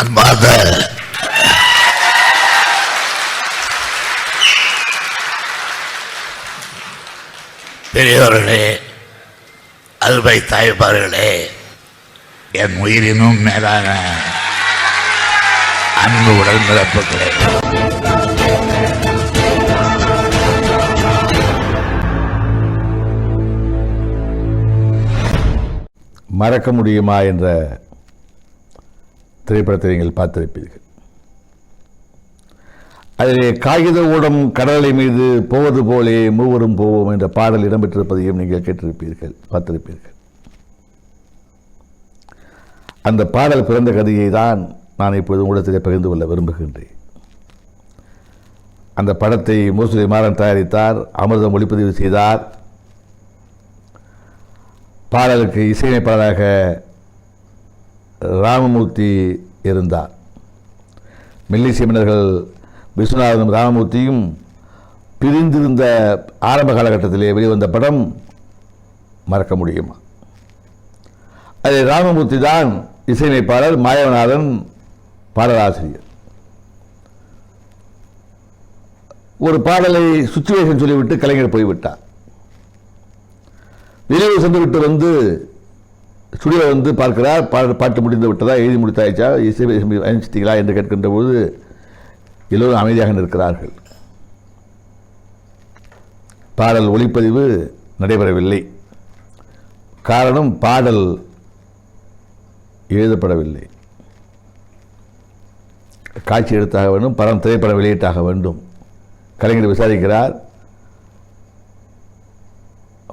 அன்பார்ந்த பெரியவர்களே அருமை தாய்மார்களே என் உயிரினும் மேலான அன்பு உடல் உடன்பிறப்புகளே மறக்க முடியுமா என்ற திரைப்படத்தை நீங்கள் பார்த்திருப்பீர்கள். அதிலே காகித ஊடம் கடலை மீது போவது போலே மூவரும் போவோம் என்ற பாடல் இடம்பெற்றிருப்பதையும் நீங்கள் கேட்டிருப்பீர்கள் பார்த்திருப்பீர்கள். அந்த பாடல் பிறந்த கதையை தான் நான் இப்பொழுது உங்களிடத்தில் பகிர்ந்து கொள்ள விரும்புகின்றேன். அந்த படத்தை மூசுலி மாறன் தயாரித்தார் அமிர்தம் ஒளிப்பதிவு செய்தார். பாடலுக்கு இசையமைப்பாளராக ராமமூர்த்தி இருந்தார். மெல்லிசை மன்னர்கள் விஸ்வநாதனும் ராமமூர்த்தியும் பிரிந்திருந்த ஆரம்ப காலகட்டத்திலே வெளிவந்த படம் மறக்க முடியுமா? அதில் ராமமூர்த்தி தான் இசையமைப்பாளர் மாயவநாதன் பாடலாசிரியர். ஒரு பாடலை சுச்சுவேஷன் சொல்லிவிட்டு கலைஞர் போய்விட்டார். வெளியே சென்று விட்டு வந்து ஸ்டுடியோ வந்து பார்க்கிறார் பாட்டு பாட்டு முடிந்து விட்டதா எழுதி முடித்தாயிச்சா இசை அனுப்பிச்சிட்டீங்களா என்று கேட்கின்ற பொழுது எல்லோரும் அமைதியாக நிற்கிறார்கள். பாடல் ஒளிப்பதிவு நடைபெறவில்லை. காரணம் பாடல் எழுதப்படவில்லை. காட்சி எடுத்தாக வேண்டும் படம் திரைப்படம் வெளியீட்டாக வேண்டும். கலைஞர் விசாரிக்கிறார்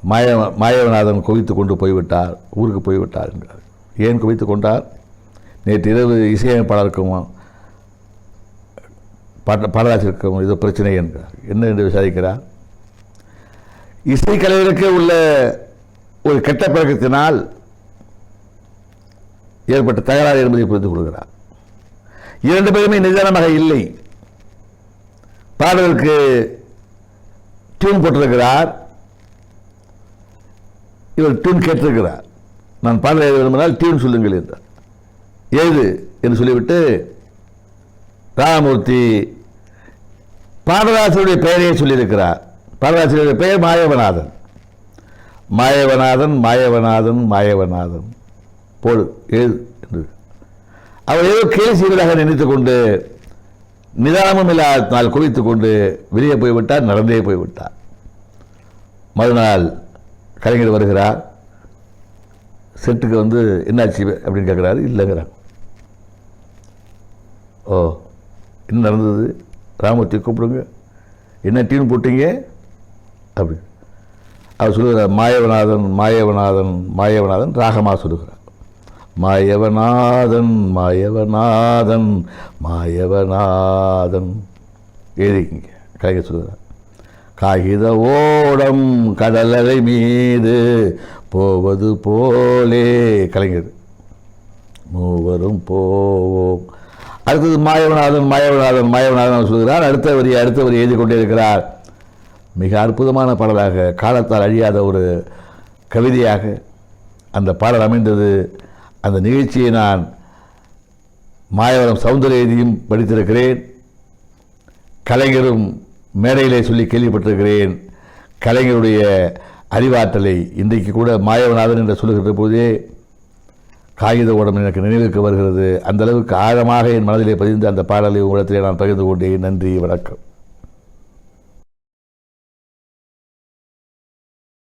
மாய மாயவநாதன் குவித்து கொண்டு போய்விட்டார். ஊருக்கு போய்விட்டார் என்றார். ஏன் குவித்து கொண்டார்? நேற்று இரவு இசையமைப்பாளருக்கும் பாட்ட பாடலாசிரியருக்கும் இது பிரச்சனை என்கிறார் என்ன என்று விசாரிக்கிறார்? இசைக்கலைஞருக்கு உள்ள ஒரு கெட்ட பழக்கத்தினால் ஏற்பட்ட தகராறு என்பதை புரிந்து கொள்கிறார். இரண்டு பேருமே நிதானமாக இல்லை. பாடலுக்கு டியூன் போட்டிருக்கிறார். இவர் டியூன் கேட்டிருக்கிறார். நான் பாடல் எழுத விரும்பினால் டியூன் சொல்லுங்கள் என்றார். எழுது என்று சொல்லிவிட்டு ராமமூர்த்தி பாடலாசிரியருடைய பெயரையே சொல்லியிருக்கிறார். பாடலாசிரியருடைய பெயர் மாயவநாதன். மாயவநாதன் மாயவநாதன் மாயவநாதன். போடு எழுது என்று. அவர் ஏதோ கேலி செய்வதாக நினைத்து கொண்டு நிதானமும் இல்லாதனால் குவித்து கொண்டு வெளியே போய்விட்டார் நடந்தே போய்விட்டார். மறுநாள் கலைஞர் வருகிறார். செட்டுக்கு வந்து என்னாச்சு அப்படின்னு கேட்குறாரு இல்லைங்கிறாங்க ஓ என்ன நடந்தது? ராமத்தை கூப்பிடுங்க. என்ன டீம் போட்டீங்க? அப்படி. அவர் சொல்லுகிறார் மாயவநாதன் மாயவநாதன் மாயவநாதன் ராகமாக சொல்லுகிறார். மாயவநாதன் மாயவநாதன் மாயவநாதன் எழுதிக்கிங்க கலைஞர் சொல்லுகிறார். காகித ஓடம் கடலலை மீது போவது போலே. கலைஞர். மூவரும் போவோம். அடுத்தது மாயவநாதன் மாயவநாதன் மாயவநாதன் சொல்கிறார் அடுத்த வரி அடுத்த வரி எழுதி கொண்டே இருக்கிறார். மிக அற்புதமான பாடலாக காலத்தால் அழியாத ஒரு கவிதையாக அந்த பாடல் அமைந்தது. அந்த நிகழ்ச்சியை நான் மாயவரம் சௌந்தரேதியும் படித்திருக்கிறேன். கலைஞரும் மேடையிலே சொல்லி கேள்விப்பட்டிருக்கிறேன். கலைஞருடைய அறிவாற்றலை இன்றைக்கு கூட மாயவநாதன் என்று சொல்லுகின்ற போதே காகித ஓடம் எனக்கு நினைவுக்கு வருகிறது. அந்த அளவுக்கு ஆழமாக என் மனதிலே பதிந்த அந்த பாடலை உங்களிடத்திலே நான் பகிர்ந்து கொண்டேன். நன்றி வணக்கம்.